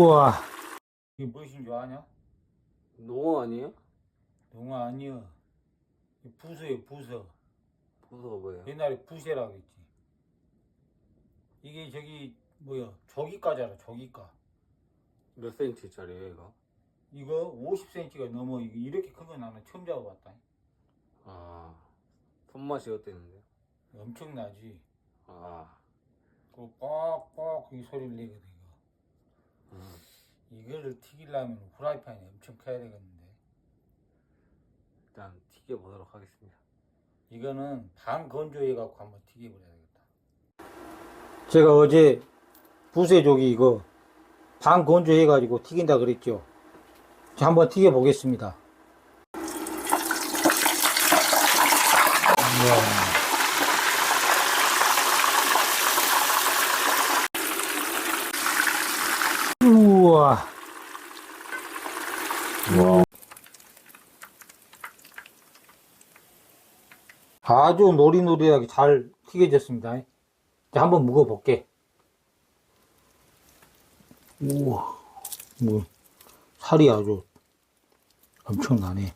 우와. 이게 무엇인 줄 아냐? 농어 아니에요? 농아 아니여. 이 부서요, 부서. 보소가 뭐예요? 옛날에 부세라고 했지. 이게 저기, 뭐야, 조기과잖아, 조기과. 몇 센치짜리예요 이거? 이거 50cm가 넘어. 이거 이렇게 큰거 나는 처음 잡아봤다. 아 손맛이 어땠는데요? 엄청나지. 아 그 꽉꽉 이 소리를 내거든. 이거를 튀기려면 후라이팬이 엄청 커야 되겠는데. 일단 튀겨 보도록 하겠습니다. 이거는 반 건조해갖고 한번 튀겨버려야 되겠다. 제가 어제 부세조기 이거 반 건조해가지고 튀긴다 그랬죠. 자, 한번 튀겨보겠습니다. 우와. 아주 노리노리하게 잘 튀겨졌습니다. 자, 한번 묵어볼게. 우와, 뭐, 살이 아주 엄청나네.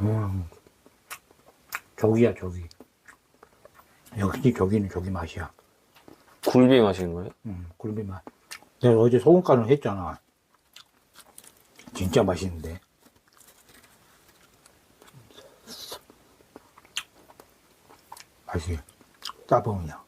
음, 조기야, 조기. 역시 조기는 조기 맛이야. 굴비 마시는 거예요? 음, 굴비 맛. 내가 어제 소금간을 했잖아. 진짜 맛있는데. 맛이 따봉이야.